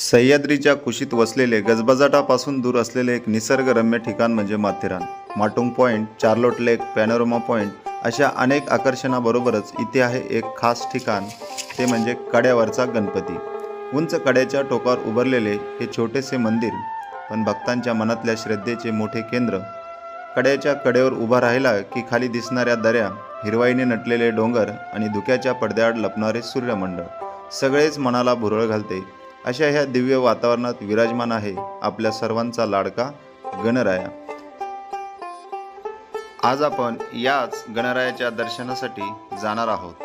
सह्याद्रीच्या कुशीत वसलेले गजबजाटापासून दूर असलेले एक निसर्गरम्य ठिकाण म्हणजे Matheran. Matung point Charlotte lake panorama point अशा अनेक आकर्षणाबरोबरच इथे आहे एक खास ठिकाण. ते म्हणजे कड्यावरचा गणपती. उंच कड्याच्या टोकावर उभारलेले हे छोटेसे मंदिर पण भक्तांच्या मनातल्या श्रद्धेचे मोठे केंद्र. कड्याच्या कडेवर उभा राहिला की खाली दिसणाऱ्या दऱ्या हिरवाईने नटलेले डोंगर आणि धुक्याच्या पडद्याआड लपणारे सूर्यमंडळ. सगळेच मनाला भुरळ घालते. अशा ह्या दिव्य वातावरणात विराजमान आहे आपल्या सर्वांचा लाडका गणराया. आज आपण याच गणरायाच्या दर्शनासाठी जाणार आहोत.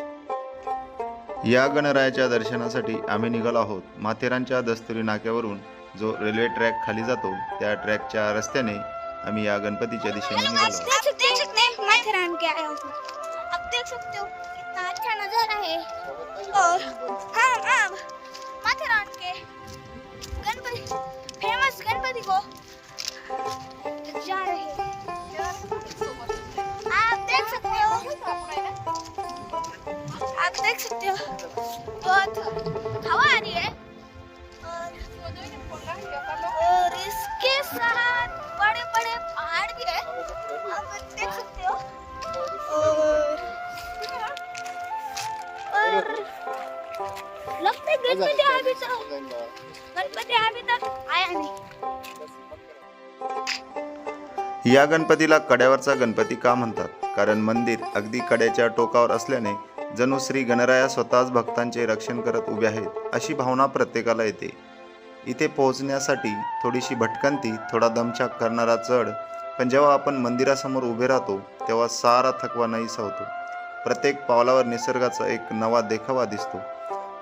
या गणरायाच्या दर्शनासाठी आम्ही निघालो आहोत माथेरानच्या दस्तुरी नाक्यावरून जो रेल्वे ट्रॅक खाली जातो त्या ट्रॅकच्या रस्त्याने आम्ही या गणपतीच्या दिशेने निघालो माथेरान के गणपति फेमस गणपति को जा रहे हैं। आप देख सकते हो। आप देख सकते हो। बहुत हवा आ रही है। और इसके साथ गणपति अभी तक गणपति अभी तक आया नहीं. या गणपतीला कड्यावरचा गणपती का म्हणतात? कारण मंदिर अगदी कड्याच्या टोकावर असल्याने जणू श्री गणराया स्वतःच भक्तांचे रक्षण करत उभे आहेत अशी भावना प्रत्येकाला येते. इथे पोहोचण्यासाठी थोडीशी भटकंती थोडा दमछाक करणारा चढ पण जेव्हा आपण मंदिरासमोर उभे राहतो तेव्हा सारा थकवा नाहीसा होतो. प्रत्येक पावलावर निसर्गाचा एक नवा देखावा दिसतो.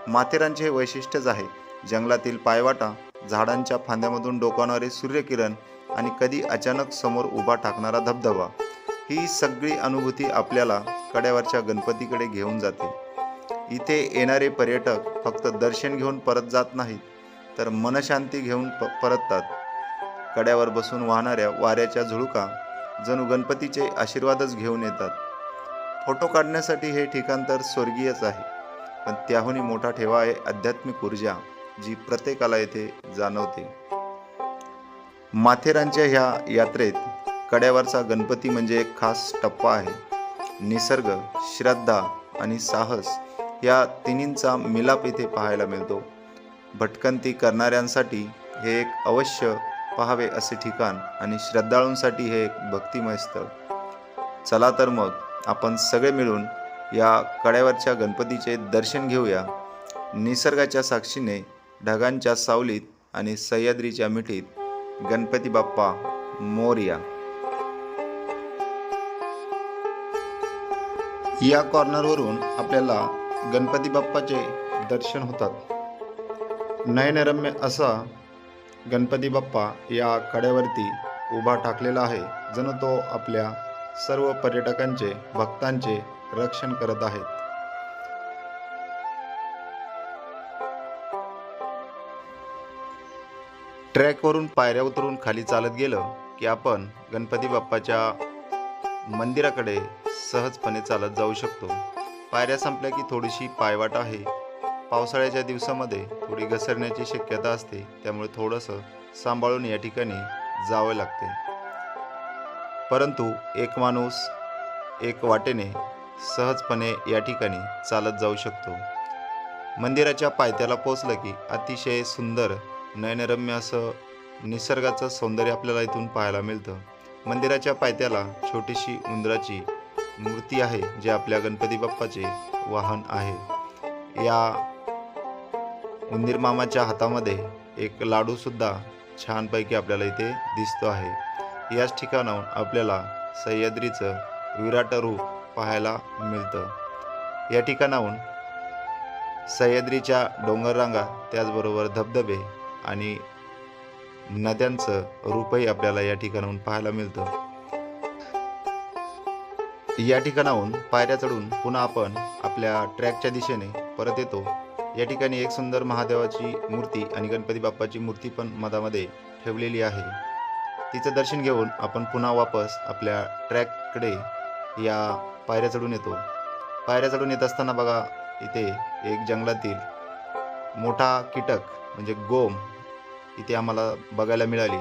माथेरानचे हे वैशिष्ट्यच आहे. जंगलातील पायवाटा झाडांच्या फांद्यामधून डोकावणारे सूर्यकिरण आणि कधी अचानक समोर उभा टाकणारा धबधबा. ही सगळी अनुभूती आपल्याला कड्यावरच्या गणपतीकडे घेऊन जाते. इथे येणारे पर्यटक फक्त दर्शन घेऊन परत जात नाहीत तर मनशांती घेऊन प परततात. कड्यावर बसून वाहणाऱ्या वाऱ्याच्या झुळका जणू गणपतीचे आशीर्वादच घेऊन येतात. फोटो काढण्यासाठी हे ठिकाण तर स्वर्गीयच आहे. पण त्याहूनही मोठा ठेवा आहे आध्यात्मिक ऊर्जा जी प्रत्येकाला येथे जाणवते. माथेरानच्या ह्या यात्रेत कड्यावरचा गणपती म्हणजे एक खास टप्पा आहे. निसर्ग श्रद्धा आणि साहस या तिन्हींचा मिलाप इथे पाहायला मिळतो. भटकंती करणाऱ्यांसाठी हे एक अवश्य पहावे असे ठिकाण आणि श्रद्धाळूंसाठी हे एक भक्तिमय स्थळ. चला तर मग आपण सगळे मिळून या कड्यावरच्या गणपतीचे दर्शन घेऊया. निसर्गाच्या साक्षीने ढगांच्या सावलीत आणि सह्याद्रीच्या मिठीत गणपती बाप्पा मोरया. या कॉर्नरवरून आपल्याला गणपती बाप्पाचे दर्शन होतात. नयनरम्य असा गणपती बाप्पा या कड्यावरती उभा टाकलेला आहे. जणू तो आपल्या सर्व पर्यटकांचे भक्तांचे रक्षण करत आहेत. ट्रॅकवरून पायऱ्या उतरून खाली चालत गेलं की आपण गणपती बाप्पाच्या मंदिराकडे सहजपणे चालत जाऊ शकतो. पायऱ्या संपल्या की थोडीशी पायवाट आहे. पावसाळ्याच्या दिवसामध्ये थोडी घसरण्याची शक्यता असते त्यामुळे थोडंसं सांभाळून या ठिकाणी जावं लागते. परंतु एक माणूस एक वाटेने सहजपणे या ठिकाणी चालत जाऊ शकतो. मंदिराच्या पायथ्याला पोचलं की अतिशय सुंदर नयनरम्य असं निसर्गाचं सौंदर्य आपल्याला इथून पाहायला मिळतं. मंदिराच्या पायथ्याला छोटीशी उंदराची मूर्ती आहे जे आपल्या गणपती बाप्पाचे वाहन आहे. या उंदीर मामाच्या हातामध्ये एक लाडूसुद्धा छानपैकी आपल्याला इथे दिसतो आहे. याच ठिकाणाहून आपल्याला सह्याद्रीचं विराट रूप पाहायला मिळतं. या ठिकाणाहून सह्याद्रीच्या डोंगररांगा त्याचबरोबर धबधबे आणि नद्यांचं रूपही आपल्याला या ठिकाणाहून पाहायला मिळतं. या ठिकाणाहून पायऱ्या चढून पुन्हा आपण आपल्या ट्रॅकच्या दिशेने परत येतो. या ठिकाणी एक सुंदर महादेवाची मूर्ती आणि गणपती बाप्पाची मूर्ती पण मधामध्ये ठेवलेली आहे. तिचं दर्शन घेऊन आपण पुन्हा वापस आपल्या ट्रॅककडे या पायऱ्या चढून येतो. पायऱ्या चढून येत असताना बघा इथे एक जंगलातील मोठा कीटक म्हणजे गोम इथे आम्हाला बघायला मिळाली.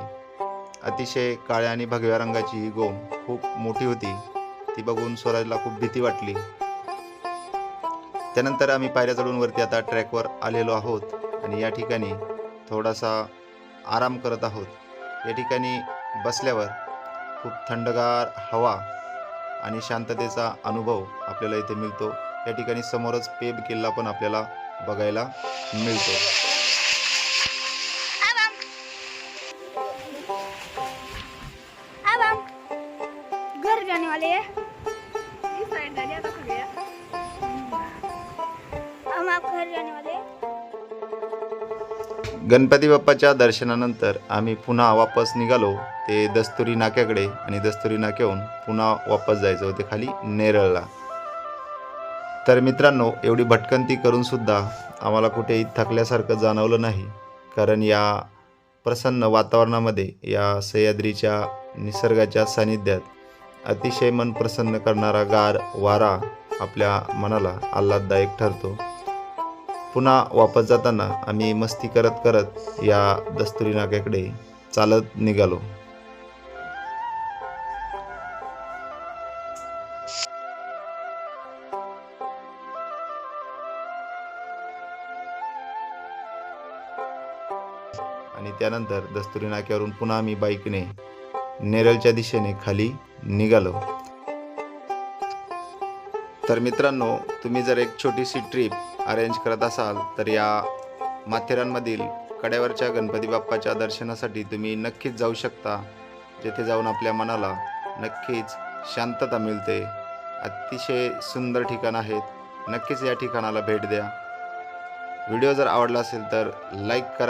अतिशय काळ्या आणि भगव्या रंगाची ही गोम खूप मोठी होती. ती बघून स्वराजला खूप भीती वाटली. त्यानंतर आम्ही पायऱ्या चढून वरती आता ट्रॅकवर आलेलो आहोत आणि या ठिकाणी थोडासा आराम करत आहोत. या ठिकाणी बसल्यावर खूप थंडगार हवा आणि शांततेचा अनुभव आपल्याला इथे मिळतो. या ठिकाणी समोरच पेब किल्ला पण आपल्याला बघायला मिळतो. घर जाने वाले हम आप घर जाने वाले गणपती बाप्पाच्या दर्शनानंतर आम्ही पुन्हा वापस निघालो. ते दस्तुरी नाक्याकडे आणि दस्तुरी नाक्याहून पुन्हा वापस जायचं होते खाली नेरळला. तर मित्रांनो एवढी भटकंती करूनसुद्धा आम्हाला कुठेही थकल्यासारखं जाणवलं नाही. कारण या प्रसन्न वातावरणामध्ये या सह्याद्रीच्या निसर्गाच्या सानिध्यात अतिशय मन प्रसन्न करणारा गार वारा आपल्या मनाला आल्हाददायक ठरतो. पुन्हा वापस जाताना आम्ही मस्ती करत करत या दस्तुरी नाक्याकडे चालत निघालो. आणि त्यानंतर दस्तुरी नाक्यावरून पुन्हा आम्ही बाईकने नेरळच्या दिशेने खाली निघालो. तर मित्रांनो तुम्ही जर एक छोटीशी ट्रिप अरेंज करत असाल तर या माथेरानमधील कड्यावरच्या गणपती बाप्पाच्या दर्शनासाठी तुम्ही नक्कीच जाऊ शकता जेथे जाऊन आपल्या मनाला नक्कीच शांतता मिळते. अतिशय सुंदर ठिकाण आहेत. नक्कीच या ठिकाणाला भेट द्या. व्हिडिओ जर आवडला असेल तर लाईक करा.